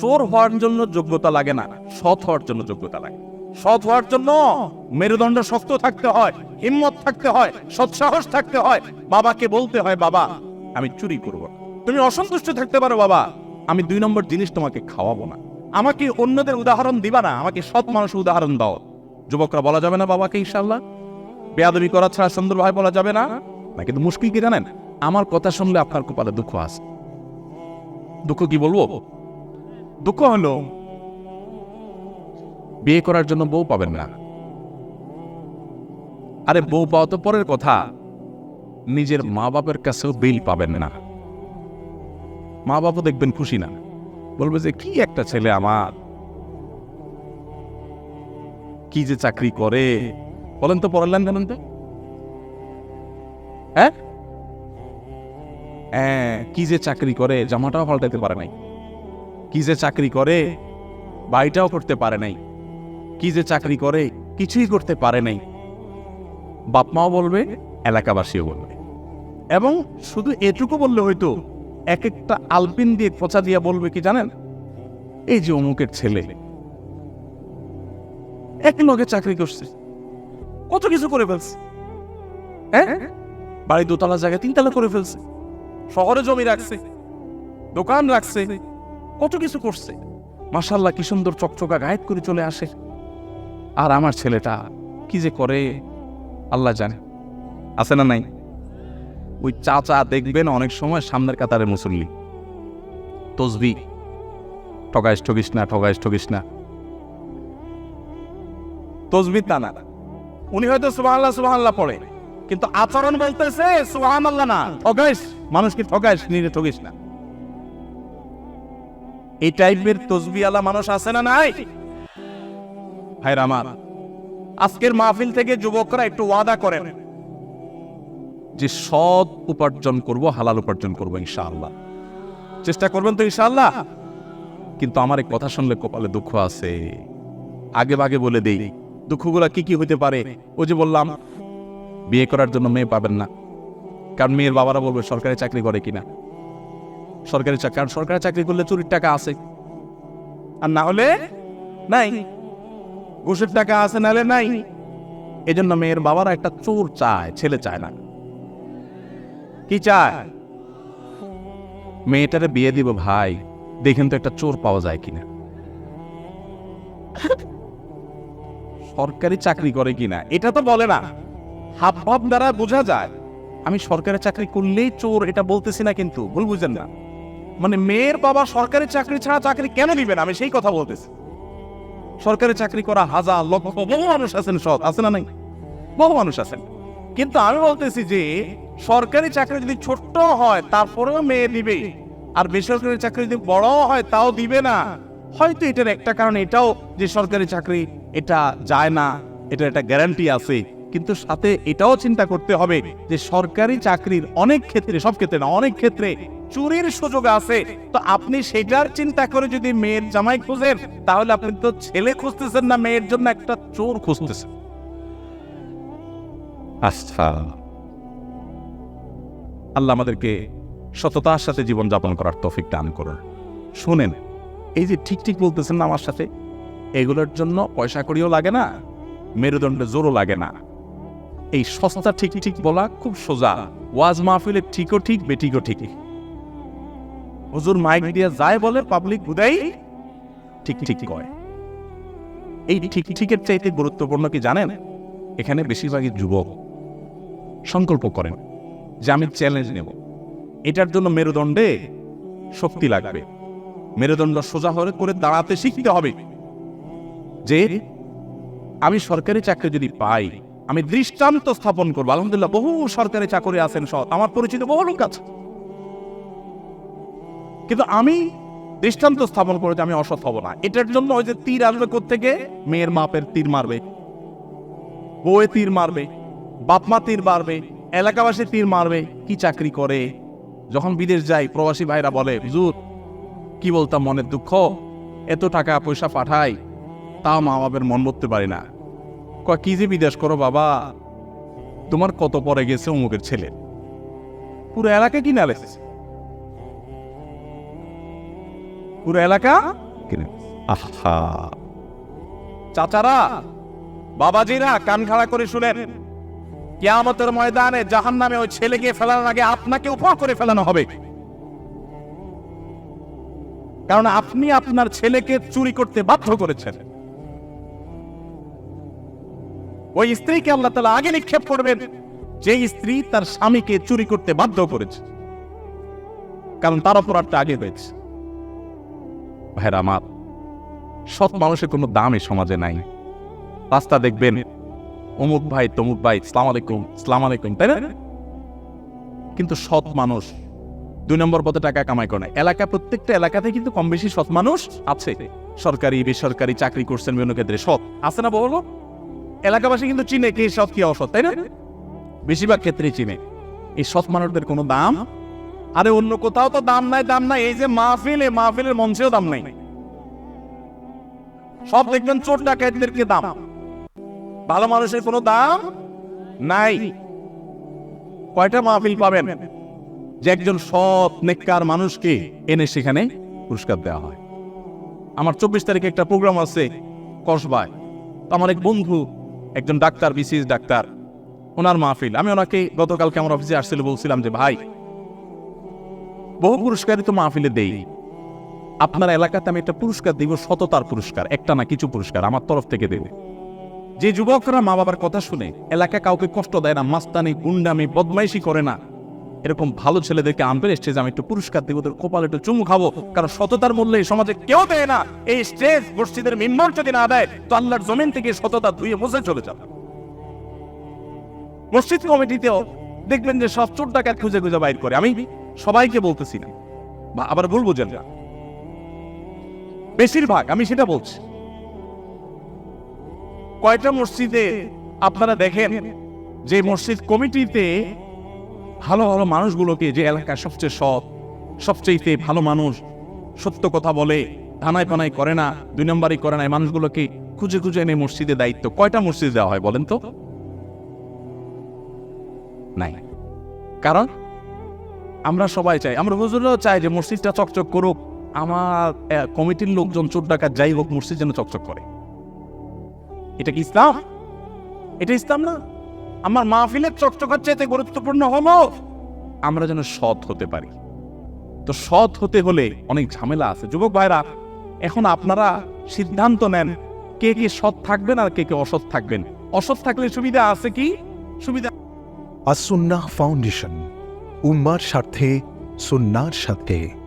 চোর হওয়ার জন্য যোগ্যতা লাগে না, সৎ হওয়ার জন্য যোগ্যতা লাগে। সৎ হওয়ার জন্য মেরুদণ্ড শক্ত থাকতে হয়, হিম্মত থাকতে হয় সৎসাহস থাকতে হয়। বাবাকে বলতে হয়, বাবা, আমি চুরি করব তুমি অসন্তুষ্ট থাকতে পারো, বাবা। আমি দুই নম্বর জিনিস তোমাকে খাওয়াবো না। আমাকে অন্যদের উদাহরণ দিবা না, আমাকে সৎ মানুষের উদাহরণ দাও। যুবকরা বলা যাবে না বাবাকে ইনশাল্লাহ বেয়াদবি করা ছাড়া সুন্দর সুন্দরভাবে বলা যাবে না। না কিন্তু মুশকিল কি জানেন? আমার কথা শুনলে আপনার কপালে দুঃখ আছে। দুঃখ কি বলব? দুঃখ হলো, বিয়ে করার জন্য বউ পাবেন না। আরে বউ পাওয়া তো পরের কথা। নিজের মা বাপের কাছেও বিল পাবেন না। মা বাবা দেখবেন খুশি না। বলবে যে, কি একটা ছেলে আমার। কি যে চাকরি করে। বলেন তো পড়ালেন জানেন তো? হ্যাঁ? হ্যাঁ কি যে চাকরি করে, জামাটাও পাল্টাতে পারে নাই। কি যে চাকরি করে বাড়িটাও করতে পারে নাই। কি যে চাকরি করে, কিছুই করতে পারে নাই। বাপ মাও বলবে, এলাকাবাসীও বলবে। এবং শুধু এটুকু বললে হয়তো, এক একটা আলপিন দিয়ে পচা দিয়া বলবে কি জানেন? এই যে অমুকের ছেলে। এক লগে চাকরি করছে। কত কিছু করে ফেলছে। হ্যাঁ? বাড়ি দোতলা জায়গায় তিনতলা করে ফেলছে। শহরে জমি রাখছে। দোকান রাখছে। কত কিছু করছে। মাসাল্লাহ কি সুন্দর চকচকা গায়েব করে চলে আসে। আর আমার ছেলেটা কি যে করে, আল্লাহ জানে। আছে না নাই? ওই চাচা দেখবেন অনেক সময় সামনের কাতারে মুসল্লি। তসবি, ঠগাইস, ঠগিস না, ঠগাইস, ঠগিস না। তসবি তা না। উনি হয়তো সুবহানাল্লাহ সুবহানাল্লাহ পড়ে। কিন্তু আচরণ বলতেছে সুবহানাল্লাহ না। ঠগাইস, মানুষকে ঠগাইস নিজে ঠগিস না। এই টাইপের তসবিওয়ালা মানুষ আছে না নাই? ভাইরা আমার, আজকের মাহফিল থেকে যুবকরা একটু ওয়াদা করেন যে সৎ উপার্জন করব, হালাল উপার্জন করব ইনশাআল্লাহ। চেষ্টা করবেন তো ইনশাআল্লাহ? কিন্তু আমার এই কথা শুনলে কপালে দুঃখ আছে। আগে ভাগে বলে দেই, দুঃখগুলা কি কি হইতে পারে? ও যে বললাম, বিয়ে করার জন্য মেয়ে পাবেন না। কারণ মেয়ের বাবারা বলবে, সরকারি চাকরি করে কিনা। সরকারি চাকরি, কারণ সরকারি চাকরি করলে চুরির টাকা আছে। আর না হলে নাই। ঘুষের টাকা আছে নাহলে নাই। এজন্য মেয়ের বাবারা একটা চোর চায়, ছেলে চায় না। কি চায়? মেয়েটারে বিয়ে দিব ভাই, দেখেন তো একটা চোর পাওয়া যায় কিনা। সরকারি চাকরি করে কিনা, এটা তো বলে না। হাব দ্বারা বোঝা যায়। আমি সরকারি চাকরি করলেই চোর এটা বলতেছি না কিন্তু, ভুল বুঝেন না। মানে মেয়ের বাবা সরকারি চাকরি ছাড়া চাকরি কেন দিবেন আমি সেই কথা বলতেছি। সরকারি চাকরি করা হাজার লক্ষ, বহু মানুষ আছেন সৎ, আছে না নাই? বহু মানুষ আছেন। কিন্তু আমি বলতেছি যে, সরকারি চাকরি যদি ছোট্ট হয়, তারপরেও মেয়ে দিবে আর বেসরকারি চাকরি যদি বড় হয়, তাও দিবে না। হয়তো এটার একটা কারণ, এটাও যে সরকারি চাকরি, এটা যায় না এটা একটা গ্যারান্টি আছে। কিন্তু সাথে এটাও চিন্তা করতে হবে যে সরকারি চাকরির অনেক ক্ষেত্রে, সব ক্ষেত্রে না, অনেক ক্ষেত্রে চুরির সুযোগ আছে। তো আপনি সেটার চিন্তা করে যদি মেয়ের জামাই খুঁজেন, তাহলে আপনি তো ছেলে খুঁজতেছেন না, মেয়ের জন্য একটা চোর খুঁজতেছেন। আচ্ছা। আল্লাহ আমাদেরকে সততার সাথে জীবন যাপন করার তৌফিক দান করুন। শুনেন, এই যে ঠিক ঠিক বলতেছেন না আমার সাথে, এগুলোর জন্য পয়সা করিও লাগে না, মেরুদণ্ডে জোরও লাগে না। এই সস্তা ঠিক ঠিক বলা খুব সোজা। ওয়াজ মাহফিলে ঠিকও ঠিক, বেঠিকও ঠিক। হুজুর মাইক দিয়ে যায় বলে পাবলিক হুদাই ঠিক ঠিক কয়। এই ঠিক ঠিকের চাইতে গুরুত্বপূর্ণ কি জানেন? এখানে বেশিরভাগই যুবক সংকল্প করেন যে আমি চ্যালেঞ্জ নেব। এটার জন্য মেরুদণ্ডে শক্তি লাগবে। মেরুদণ্ড সোজা হয়ে করে দাঁড়াতে শিখতে হবে। যে আমি সরকারি চাকরি যদি পাই আমি দৃষ্টান্ত স্থাপন করব। আলহামদুলিল্লাহ, বহু সরকারি চাকরি আছেন সৎ। আমার পরিচিত বহু লোক আছে। কিন্তু আমি দৃষ্টান্ত স্থাপন করে আমি অসৎ হব না। এটার জন্য ওই যে তীর আসবে থেকে মেয়ের মাপের তীর মারবে। বউয়ে তীর মারবে। বাপমা তীর মারবে। এলাকাবাসী তীর মারবে। কি চাকরি করে? যখন বিদেশ যাই প্রবাসী ভাইরা বলে, হুজুর, কি বলতাম মনের দুঃখ? এত টাকা পয়সা পাঠাই, তা মা বাপের মন করতে পারি না। কয়, কি যে বিদেশ করো বাবা? তোমার কত পরে গেছে অমুকের ছেলে? পুরো এলাকা কি নালেছে পুরো এলাকা আহা। চাচারা, বাবাজিরা কান খাড়া করে শুনেন, কিয়ামতের ময়দানে জাহান নামে ওই ছেলেকে ফেলানোর আগে আপনাকে উপর করে ফেলানো হবে। কারণ আপনি আপনার ছেলেকে চুরি করতে বাধ্য করেছেন। ওই স্ত্রীকে আল্লাহ তালা আগে নিক্ষেপ করবেন। যে স্ত্রী তার স্বামীকে চুরি করতে বাধ্য করেছে। কারণ তার অপরাধটা আগে হয়েছে। ভাইরা আমার, সৎ মানুষের কোনো দাম এই সমাজে নাই। রাস্তা দেখবেন, অমুক ভাই, তমুক ভাই ইসলাম আলাইকুম ইসলাম আলাইকুম, তাই না? কিন্তু সৎ মানুষ, দুই নম্বর পথে টাকা কামাই করে এলাকা, প্রত্যেকটা এলাকাতে কিন্তু কম বেশি সৎ মানুষ আছে। সরকারি, বেসরকারি, চাকরি করছেন বিভিন্ন ক্ষেত্রে সৎ। আছে না বলো এলাকাবাসী কিন্তু চিনে কে সৎ কি অসৎ, তাই না? বেশিরভাগ ক্ষেত্রেই চিনে। এই সৎ মানুষদের কোনো দাম? আরে অন্য কোথাও তো দাম নাই দাম নাই। এই যে মাহফিল, এই মাহফিলের মঞ্চেও দাম নাই। সব দেখবেন চোর ডাকাতদেরকে দাম? ভালো মানুষের কোনো দাম নাই। কয়টা মাহফিল পাবেন? যে একজন সৎ, নেককার মানুষকে এনে সেখানে পুরস্কার দেওয়া হয়। আমার চব্বিশ তারিখে একটা প্রোগ্রাম আছে কসবায়। আমার এক বন্ধু একজন ডাক্তার, বিসিএস ডাক্তার। ওনার মাহফিল। আমি ওনাকে গতকালকে আমার অফিসে আসছিল, বলছিলাম যে, ভাই, বহু পুরস্কারই তো মাহফিলে দেই। আপনার এলাকাতে আমি একটা পুরস্কার দিব, সততার পুরস্কার, একটা না কিছু পুরস্কার, আমার তরফ থেকে দেবে। যে যুবকরা মা বাবার কথা শুনে এলাকা কাউকে কষ্ট দেয় না, মাস্তানি, গুন্ডামি, বদমাইশি করে না এরকম ভালো ছেলেদেরকে আনবে স্টেজে আমি একটু পুরস্কার দেবো, তোর কপালে একটু চুমু খাব। কারণ সততার মূল্যে সমাজে কেউ দেয় না। এই স্টেজ মসজিদের মিম্বর যদি না দেয়, তো আল্লাহর জমিন থেকে সততা ধুয়ে বসে চলে যাবে। মসজিদ কমিটিতেও দেখবেন যে সব চোর ডাকাত খুঁজে খুঁজে বাইর করে। আমি সবাইকে বলতেছি না। বা আবার ভুল বুঝেন না। বেশিরভাগ, আমি সেটা বলছি। কয়টা মসজিদে আপনারা দেখেন যে মসজিদ কমিটিতে ভালো ভালো মানুষগুলোকে যে এলাকার সবচেয়ে সৎ, সবচেয়ে ভালো মানুষ, সত্য কথা বলে ধানায় পানায় করে না, দুই নম্বরই করে না, এই মানুষগুলোকে খুঁজে খুঁজে এনে মসজিদে দায়িত্ব। কয়টা মসজিদে দেওয়া হয় বলেন তো? নাই। কারণ আমরা সবাই চাই, আমরা হুজুররাও চাই যে মসজিদটা চকচক করুক, আমার কমিটির লোকজন চোর ডাকাত যাই হোক, মসজিদ যেন চকচক করে। এটা কি ইসলাম? এটা ইসলাম না? আমার মাহফিলের চকচকার চাইতে গুরুত্বপূর্ণ হলো আমরা যেন সৎ হতে পারি। তো সৎ হতে হলে অনেক ঝামেলা আছে। যুবক ভাইরা এখন আপনারা সিদ্ধান্ত নেন কে কে সৎ থাকবেন আর কে কে অসৎ থাকবেন। অসৎ থাকলে সুবিধা আছে কি? সুবিধা আসুন্নাহ ফাউন্ডেশন উম্মার স্বার্থে সুন্নার সাথে।